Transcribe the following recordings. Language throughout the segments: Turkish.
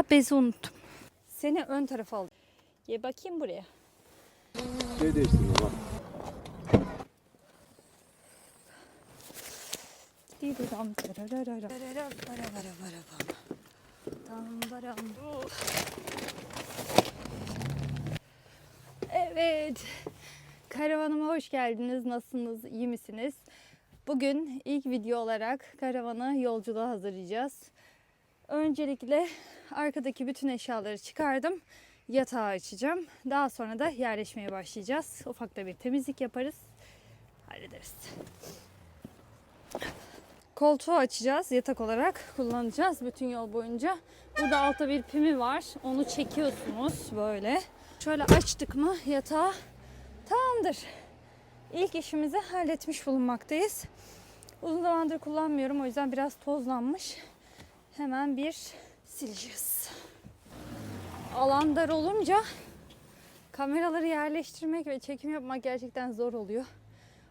Ha bezi unuttum. Seni ön tarafa al. Ye bakayım buraya. Şey değiştirme bak. Didiram, tararara, tarara, bara, bara, bara, bam. Dam, baram. Evet. Karavanıma hoş geldiniz. Nasılsınız? İyi misiniz? Bugün ilk video olarak karavanı yolculuğa hazırlayacağız. Öncelikle arkadaki bütün eşyaları çıkardım. Yatağı açacağım. Daha sonra da yerleşmeye başlayacağız. Ufak da bir temizlik yaparız. Hallederiz. Koltuğu açacağız. Yatak olarak kullanacağız bütün yol boyunca. Burada altta bir pimi var. Onu çekiyorsunuz böyle. Şöyle açtık mı yatağı tamamdır. İlk işimizi halletmiş bulunmaktayız. Uzun zamandır kullanmıyorum o yüzden biraz tozlanmış. Hemen bir sileceğiz. Alan dar olunca kameraları yerleştirmek ve çekim yapmak gerçekten zor oluyor.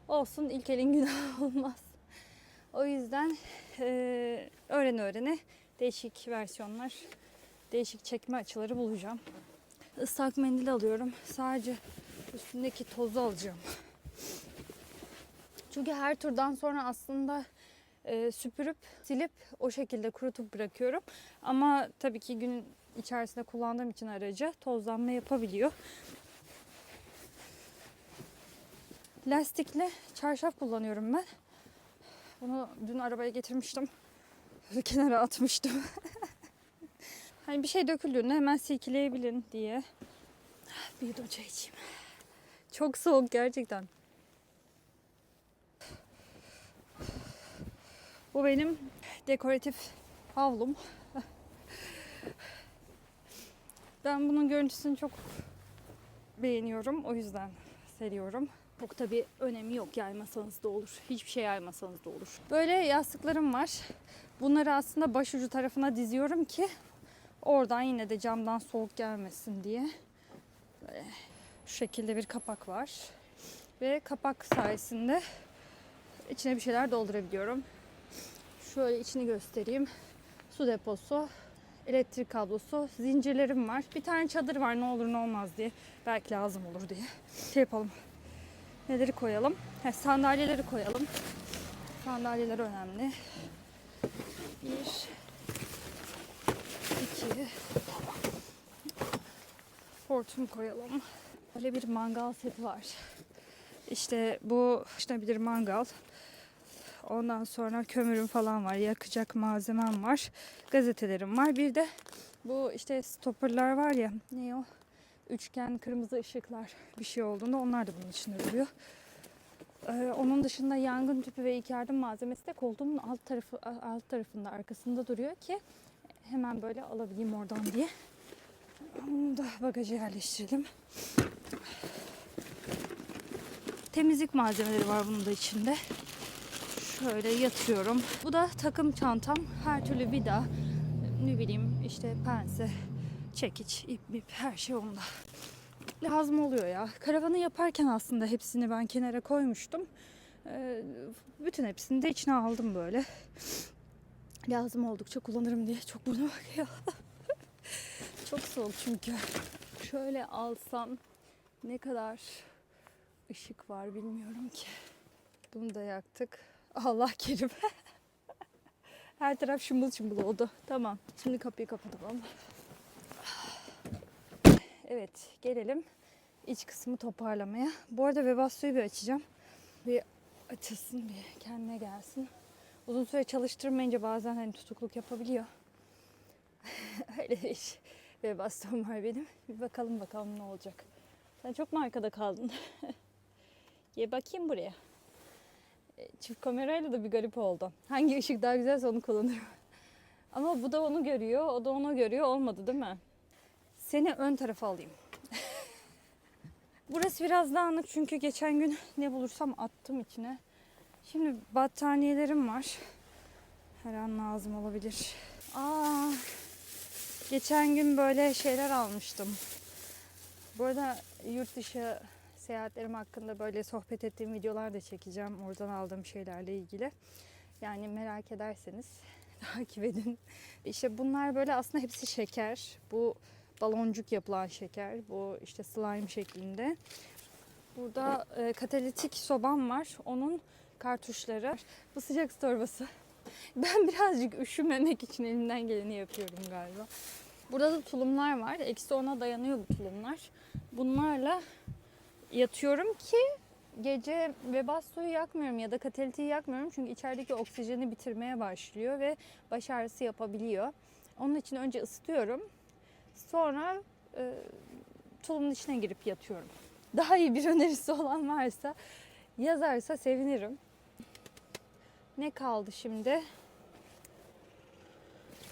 Olsun ilk elin günah olmaz. O yüzden eee öğrene öğrene değişik versiyonlar, değişik çekme açıları bulacağım. Islak mendil alıyorum. Sadece üstündeki tozu alacağım. Çünkü her turdan sonra aslında e, süpürüp silip o şekilde kurutup bırakıyorum. Ama tabii ki gün içerisinde kullandığım için aracı tozlanma yapabiliyor. Lastikli çarşaf kullanıyorum ben. Bunu dün arabaya getirmiştim. Böyle kenara atmıştım. hani bir şey döküldüğünde hemen silkeleyebilin diye. Bir çay içeyim. Çok soğuk gerçekten. Bu benim dekoratif havlum. Ben bunun görüntüsünü çok beğeniyorum. O yüzden seriyorum. Çok tabii önemi yok yaymasanız da olur. Hiçbir şey yaymasanız da olur. Böyle yastıklarım var. Bunları aslında başucu tarafına diziyorum ki oradan yine de camdan soğuk gelmesin diye. Böyle şu şekilde bir kapak var. Ve kapak sayesinde içine bir şeyler doldurabiliyorum. Şöyle içini göstereyim. Su deposu, elektrik kablosu, zincirlerim var. Bir tane çadır var ne olur ne olmaz diye. Belki lazım olur diye. Şey yapalım. Neleri koyalım? He, sandalyeleri koyalım. Sandalyeler önemli. Bir, iki, hortum koyalım. Böyle bir mangal seti var. İşte bu işte bir mangal. Ondan sonra kömürüm falan var. Yakacak malzemem var. Gazetelerim var. Bir de bu işte stopperlar var ya. Ne o? Üçgen kırmızı ışıklar bir şey olduğunda onlar da bunun içinde duruyor. Ee, onun dışında yangın tüpü ve ilk yardım malzemesi de koltuğumun alt tarafı alt tarafında arkasında duruyor ki hemen böyle alabileyim oradan diye. Onu da bagaja yerleştirelim. Temizlik malzemeleri var bunun da içinde. Şöyle yatıyorum. Bu da takım çantam. Her türlü vida, ne bileyim işte pense, çekiç, ip mip her şey onda. Lazım oluyor ya. Karavanı yaparken aslında hepsini ben kenara koymuştum. Ee, bütün hepsini de içine aldım böyle. Lazım oldukça kullanırım diye çok burnuma bakıyor. çok soğuk çünkü. Şöyle alsam ne kadar ışık var bilmiyorum ki. Bunu da yaktık. Allah kerim. Her taraf şımbıl şımbıl oldu. Tamam. Şimdi kapıyı kapatalım. Evet gelelim iç kısmı toparlamaya. Bu arada Webasto'yu bir açacağım. Bir açılsın bir kendine gelsin. Uzun süre çalıştırmayınca bazen hani tutukluk yapabiliyor. Öyle bir iş. Webasto'm var benim. Bir bakalım bakalım ne olacak. Sen çok mu arkada kaldın? Ye bakayım buraya. Çift kamerayla da bir garip oldu. Hangi ışık daha güzelse onu kullanırım. Ama bu da onu görüyor, o da onu görüyor. Olmadı değil mi? Seni ön tarafa alayım. Burası biraz dağınık çünkü geçen gün ne bulursam attım içine. Şimdi battaniyelerim var. Her an lazım olabilir. Aa, geçen gün böyle şeyler almıştım. Bu arada yurt dışı seyahatlerim hakkında böyle sohbet ettiğim videolar da çekeceğim. Oradan aldığım şeylerle ilgili. Yani merak ederseniz takip edin. İşte bunlar böyle aslında hepsi şeker. Bu baloncuk yapılan şeker. Bu işte slime şeklinde. Burada e, katalitik sobam var. Onun kartuşları. Bu sıcak su torbası. Ben birazcık üşümemek için elimden geleni yapıyorum galiba. Burada da tulumlar var. Eksi ona dayanıyor bu tulumlar. Bunlarla yatıyorum ki gece veba suyu yakmıyorum ya da katalitiği yakmıyorum. Çünkü içerideki oksijeni bitirmeye başlıyor ve baş ağrısı yapabiliyor. Onun için önce ısıtıyorum. Sonra e, tulumun içine girip yatıyorum. Daha iyi bir önerisi olan varsa yazarsa sevinirim. Ne kaldı şimdi?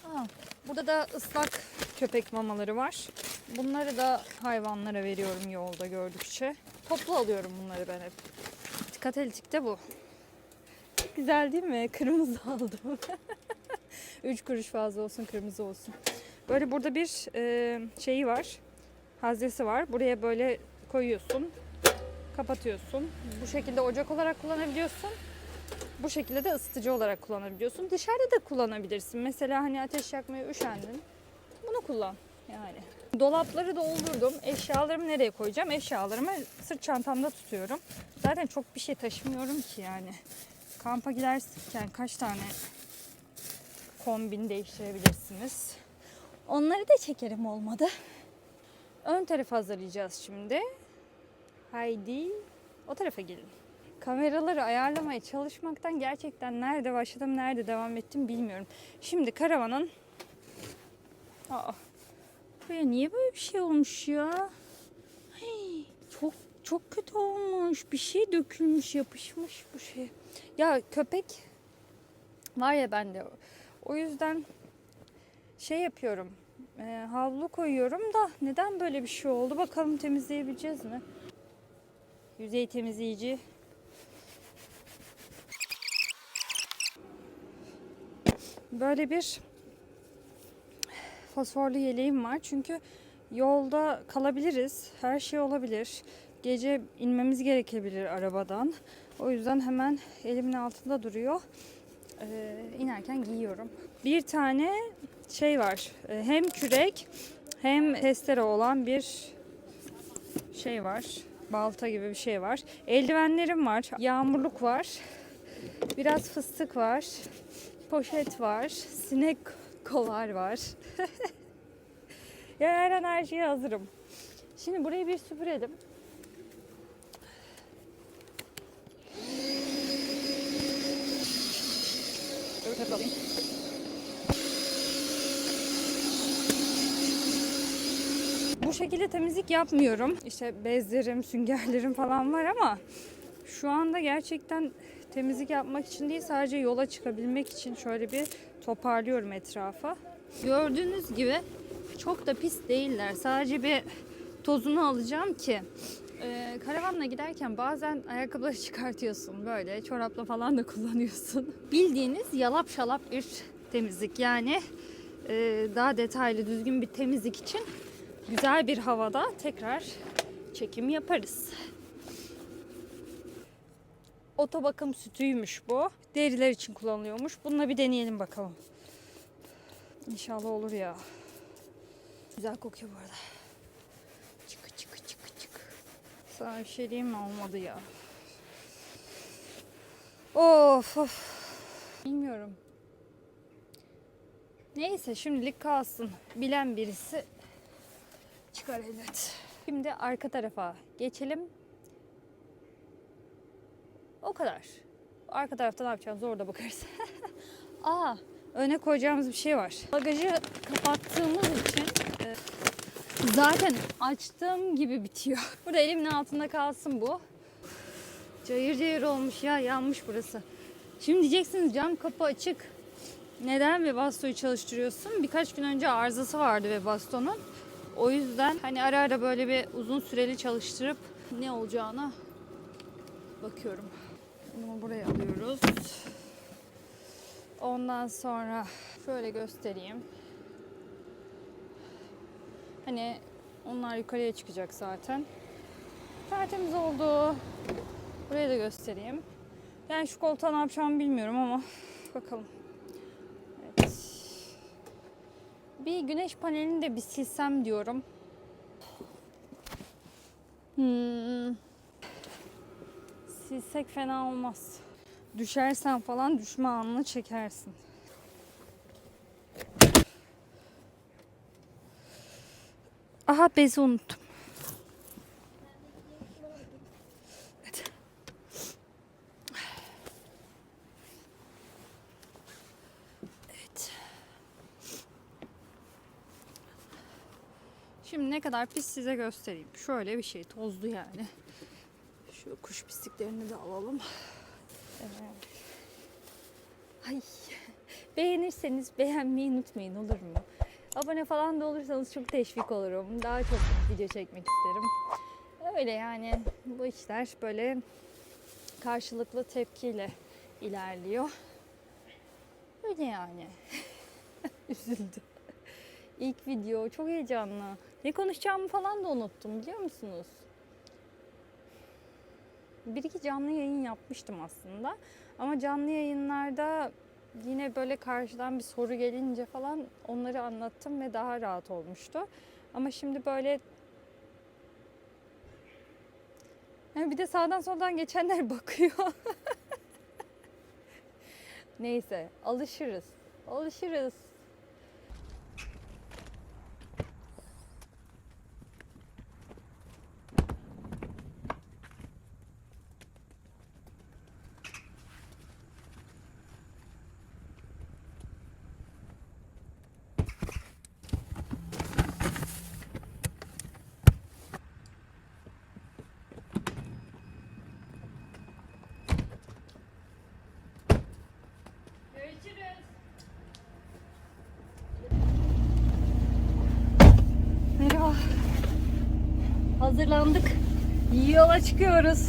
Aa, burada da ıslak köpek mamaları var. Bunları da hayvanlara veriyorum yolda gördükçe. Toplu alıyorum bunları ben hep. Katalitikte bu. Çok güzel değil mi? Kırmızı aldım. 3 kuruş fazla olsun kırmızı olsun. Böyle burada bir e, şeyi var. Haznesi var. Buraya böyle koyuyorsun. Kapatıyorsun. Bu şekilde ocak olarak kullanabiliyorsun. Bu şekilde de ısıtıcı olarak kullanabiliyorsun. Dışarıda da kullanabilirsin. Mesela hani ateş yakmaya üşendin. Bunu kullan yani. Dolapları doldurdum. Eşyalarımı nereye koyacağım? Eşyalarımı sırt çantamda tutuyorum. Zaten çok bir şey taşımıyorum ki yani. Kampa giderken kaç tane kombin değiştirebilirsiniz. Onları da çekerim olmadı. Ön tarafı hazırlayacağız şimdi. Haydi o tarafa gelin. Kameraları ayarlamaya çalışmaktan gerçekten nerede başladım, nerede devam ettim bilmiyorum. Şimdi karavanın... Aa, buraya niye böyle bir şey olmuş ya? Hey, çok çok kötü olmuş. Bir şey dökülmüş, yapışmış bu şey. Ya köpek var ya bende. O yüzden şey yapıyorum. E, havlu koyuyorum da neden böyle bir şey oldu? Bakalım temizleyebileceğiz mi? Yüzey temizleyici. Böyle bir fosforlu yeleğim var. Çünkü yolda kalabiliriz. Her şey olabilir. Gece inmemiz gerekebilir arabadan. O yüzden hemen elimin altında duruyor. Ee, inerken giyiyorum. Bir tane şey var. Ee, Hem kürek hem testere olan bir şey var. Balta gibi bir şey var. Eldivenlerim var. Yağmurluk var. Biraz fıstık var. Poşet var. Sinek kovar var. her şeye hazırım. Şimdi burayı bir süpürelim. Dur yapalım. Bu şekilde temizlik yapmıyorum. İşte bezlerim, süngerlerim falan var ama şu anda gerçekten temizlik yapmak için değil sadece yola çıkabilmek için şöyle bir toparlıyorum etrafa. Gördüğünüz gibi çok da pis değiller. Sadece bir tozunu alacağım ki e, karavanla giderken bazen ayakkabıları çıkartıyorsun böyle çorapla falan da kullanıyorsun. Bildiğiniz yalap şalap bir temizlik yani e, daha detaylı düzgün bir temizlik için güzel bir havada tekrar çekim yaparız. Oto bakım sütüymüş bu. Deriler için kullanılıyormuş. Bununla bir deneyelim bakalım. İnşallah olur ya. Güzel kokuyor bu arada. Çıkı çıkı çıkı çıkı. Sana bir şey diyeyim mi? Olmadı ya. Of of. Bilmiyorum. Neyse şimdilik kalsın. Bilen birisi çıkar elbet. Şimdi arka tarafa geçelim. O kadar. Arka tarafta ne yapacağız orada bakarız. Aa, öne koyacağımız bir şey var. Bagajı kapattığımız için e, zaten açtığım gibi bitiyor. Burada elimin altında kalsın bu. Cayır cayır olmuş ya yanmış burası. Şimdi diyeceksiniz cam kapı açık. Neden ve bastoyu çalıştırıyorsun? Birkaç gün önce arızası vardı ve bastonun. O yüzden hani ara ara böyle bir uzun süreli çalıştırıp ne olacağına bakıyorum. Bunu buraya alıyoruz. Ondan sonra şöyle göstereyim. Hani onlar yukarıya çıkacak zaten. Tertemiz oldu. Burayı da göstereyim. Yani şu koltuğa ne yapacağımı bilmiyorum ama bakalım. Evet. Bir güneş panelini de bir silsem diyorum. Hmm. Silsek fena olmaz. Düşersen falan düşme anını çekersin. Aha bezi unuttum. Şimdi ne kadar pis size göstereyim. Şöyle bir şey tozlu yani. Şu kuş pisliklerini de alalım. Evet. Ay. Beğenirseniz beğenmeyi unutmayın olur mu? Abone falan da olursanız çok teşvik olurum. Daha çok video çekmek isterim. Öyle yani bu işler böyle karşılıklı tepkiyle ilerliyor. Öyle yani. Üzüldüm. İlk video çok heyecanlı. Ne konuşacağımı falan da unuttum biliyor musunuz? Bir iki canlı yayın yapmıştım aslında. Ama canlı yayınlarda yine böyle karşıdan bir soru gelince falan onları anlattım ve daha rahat olmuştu. Ama şimdi böyle Yani bir de sağdan soldan geçenler bakıyor. Neyse alışırız. Alışırız. Hazırlandık. Yola çıkıyoruz.